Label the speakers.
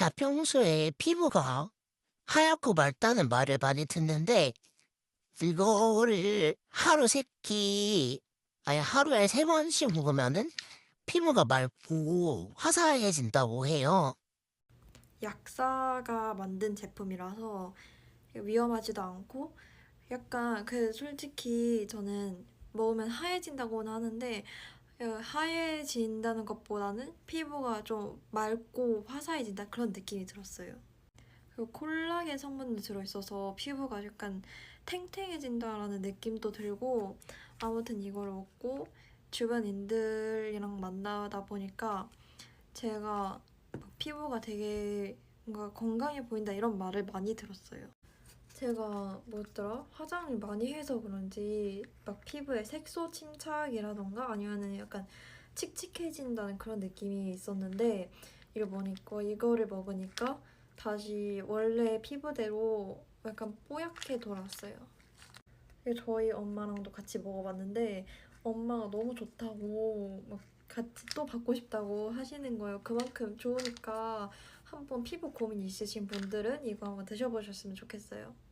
Speaker 1: 자, 평소에 피부가 하얗고 맑다는 말을 많이 듣는데, 이거를 하루 세 끼, 아니, 하루에 세 번씩 먹으면은 피부가 맑고 화사해진다고 해요.
Speaker 2: 약사가 만든 제품이라서 위험하지도 않고 약간 그 솔직히 저는 먹으면 하얘진다고는 하는데 어, 하얘진다는 것보다는 피부가 좀 맑고 화사해진다 그런 느낌이 들었어요. 그리고 콜라겐 성분도 들어있어서 피부가 약간 탱탱해진다라는 느낌도 들고 아무튼 이걸 먹고 주변인들이랑 만나다 보니까 제가 막 피부가 되게 뭔가 건강해 보인다 이런 말을 많이 들었어요. 제가 뭐였더라? 화장을 많이 해서 그런지 막 피부에 색소 침착이라던가 아니면은 약간 칙칙해진다는 그런 느낌이 있었는데 이걸 보니까 이거를 먹으니까 다시 원래 피부대로 약간 뽀얗게. 그리고 저희 엄마랑도 같이 먹어봤는데 엄마가 너무 좋다고 막 같이 또 받고 싶다고 하시는 거예요. 그만큼 좋으니까 한번 피부 고민 있으신 분들은 이거 한번 드셔보셨으면 좋겠어요.